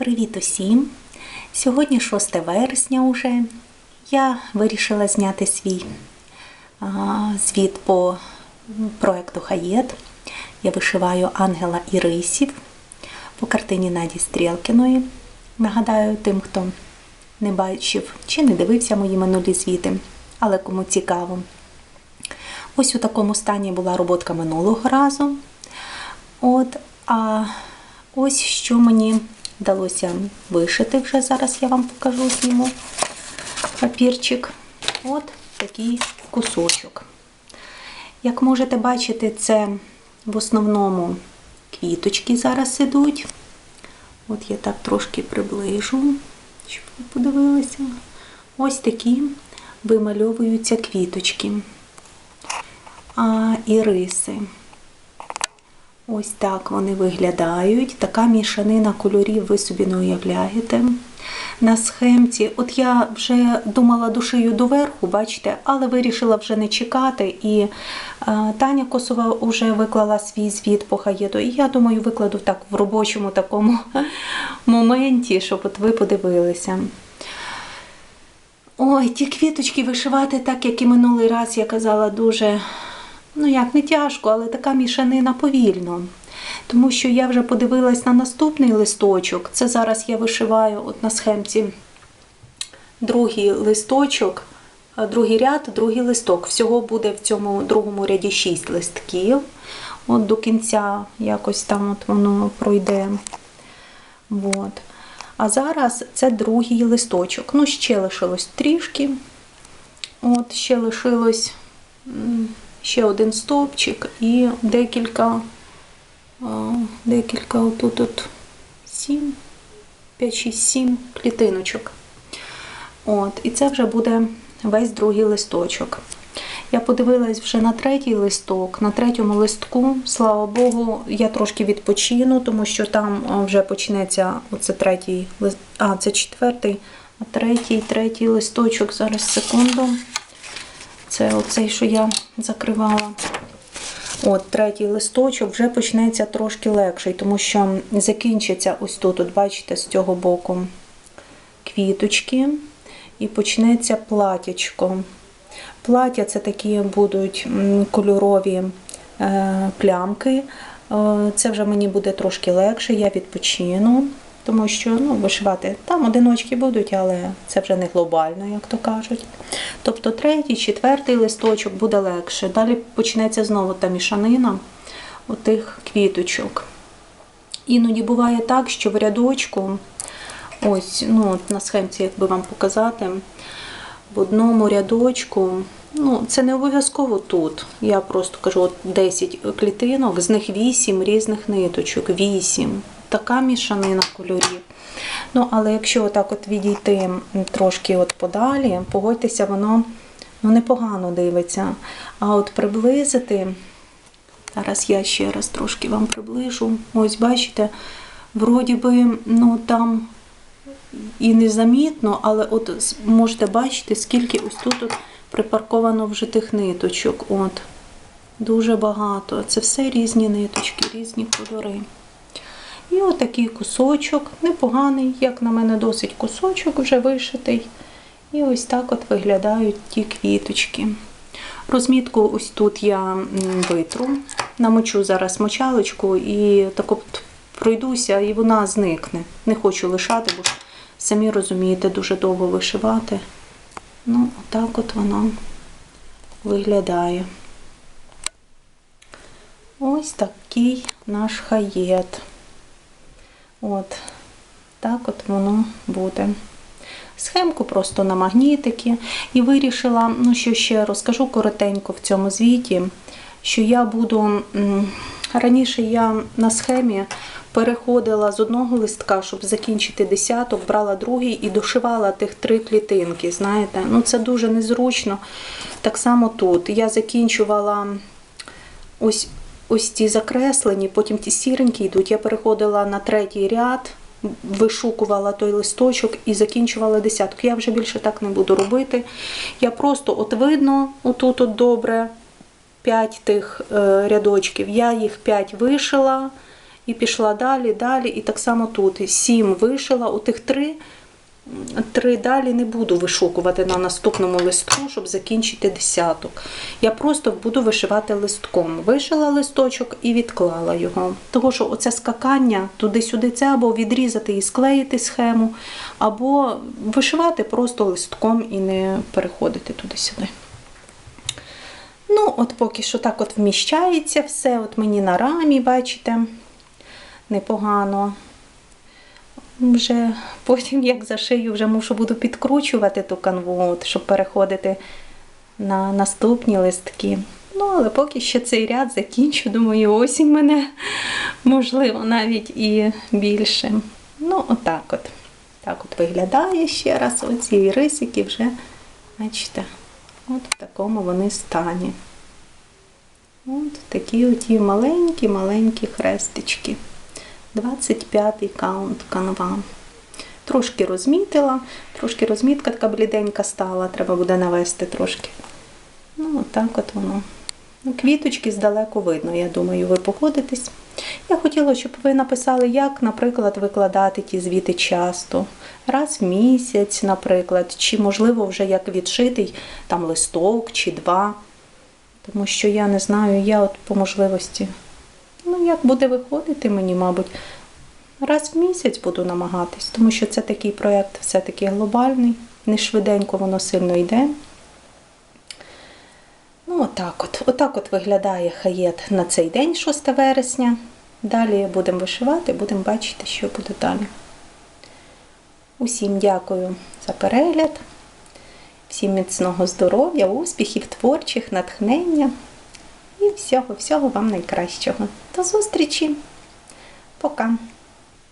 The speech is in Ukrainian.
Привіт усім! Сьогодні 6 вересня уже. Я вирішила зняти свій звіт по проекту Хаєт. Я вишиваю ангела і рисів по картині Наді Стрілкіної. Нагадаю тим, хто не бачив чи не дивився мої минулі звіти, але кому цікаво. Ось у такому стані була роботка минулого разу. От, а ось що мені вдалося вишити вже. Зараз я вам покажу зніму папірчик. От такий кусочок. Як можете бачити, це в основному квіточки зараз ідуть. От я так трошки приближу, щоб ви подивилися. Ось такі вимальовуються квіточки. А іриси. Ось так вони виглядають. Така мішанина кольорів ви собі не уявляєте. На схемці, от я вже думала душею доверху, бачите, але вирішила вже не чекати. І е, Таня Косова вже виклала свій звіт по хаєду. І я думаю, викладу так в робочому такому моменті, щоб от ви подивилися. Ой, ті квіточки вишивати так, як і минулий раз я казала, дуже ну як не тяжко, але така мішанина повільно. Тому що я вже подивилась на наступний листочок. Це зараз я вишиваю от на схемці другий листочок, другий ряд, другий листок. Всього буде в цьому другому ряді 6 листків. От до кінця якось там от воно пройде. От. А зараз це другий листочок. Ну, ще лишилось трішки. От, ще лишилось ще один стовпчик і декілька, декілька отут от 7, 5, 6, 7 клітиночок. От, І це вже буде весь другий листочок. Я подивилась вже на третій листок, на третьому листку, слава Богу, я трошки відпочину, тому що там вже почнеться оце третій лист, а це четвертий, а третій, третій листочок. Зараз секунду. Це оцей, що я закривала. От, третій листочок вже почнеться трошки легший, тому що закінчиться ось тут, от бачите, з цього боку квіточки, і почнеться платячко. Плаття це такі будуть кольорові е, плямки. Е, це вже мені буде трошки легше, я відпочину, тому що ну, вишивати там одиночки будуть, але це вже не глобально, як то кажуть. Тобто третій, четвертий листочок буде легше. Далі почнеться знову та мішанина отих квіточок. Іноді буває так, що в рядочку, ось, ну, на схемці, як би вам показати, в одному рядочку, ну, це не обов'язково тут. Я просто кажу, от 10 клітинок, з них 8 різних ниточок, 8. Така мішанина кольорів. Ну, але якщо отак от відійти трошки от подалі, погодьтеся, воно ну, непогано дивиться. А от приблизити, зараз я ще раз трошки вам приближу. Ось, бачите, вроді би, ну там і незамітно, але от можете бачити, скільки ось тут от припарковано вже тих ниточок. От. Дуже багато. Це все різні ниточки, різні кольори. І отакий кусочок, непоганий, як на мене, досить кусочок вже вишитий. І ось так от виглядають ті квіточки. Розмітку ось тут я витру, намочу зараз мочалочку і так от пройдуся, і вона зникне. Не хочу лишати, бо самі розумієте, дуже довго вишивати. Ну, отак от воно виглядає. Ось такий наш хаєт. От, так от воно буде. Схемку просто на магнітики. І вирішила, ну що ще розкажу коротенько в цьому звіті, що я буду. Раніше я на схемі переходила з одного листка, щоб закінчити десяток, брала другий і дошивала тих три клітинки. Знаєте, ну це дуже незручно. Так само тут. Я закінчувала ось ось ті закреслені, потім ті сіренькі йдуть. Я переходила на третій ряд, вишукувала той листочок і закінчувала десяток. Я вже більше так не буду робити. Я просто от видно, отут от добре, 5 тих е, рядочків, я їх 5 вишила. і пішла далі, далі. І так само тут. Сім вишила, у тих три. Далі не буду вишукувати на наступному листку, щоб закінчити десяток. Я просто буду вишивати листком. Вишила листочок і відклала його. Того, що оце скакання туди-сюди, це або відрізати і склеїти схему, або вишивати просто листком і не переходити туди-сюди. Ну, от поки що так от вміщається все. От мені на рамі, бачите, непогано. Вже потім, як зашию, вже мушу буду підкручувати ту канву, от, щоб переходити на наступні листки. Ну, але поки що цей ряд закінчу, думаю, осінь мене можливо навіть і більше. Ну, отак от. Так от виглядає ще раз. Оці рисики вже, бачите, от в такому вони стані. От такі оті маленькі-маленькі хрестички. 25-й каунт канва. Трошки розмітила, трошки розмітка така бліденька стала, треба буде навести трошки. Ну, отак от воно. Ну, Квіточки здалеку видно, я думаю, ви погодитесь. Я хотіла, щоб ви написали, як, наприклад, викладати ті звіти часто. Раз в місяць, наприклад, чи, можливо, вже як відшитий там листок чи два. Тому що я не знаю, я от по можливості. Ну, як буде виходити мені, мабуть, раз в місяць буду намагатись, тому що це такий проєкт все-таки глобальний, не швиденько воно сильно йде. Ну, отак от. Отак от виглядає хаєт на цей день, 6 вересня. Далі будемо вишивати, будемо бачити, що буде далі. Усім дякую за перегляд. Всім міцного здоров'я, успіхів творчих, натхнення і всього, всього вам найкращого. До зустрічі! Пока!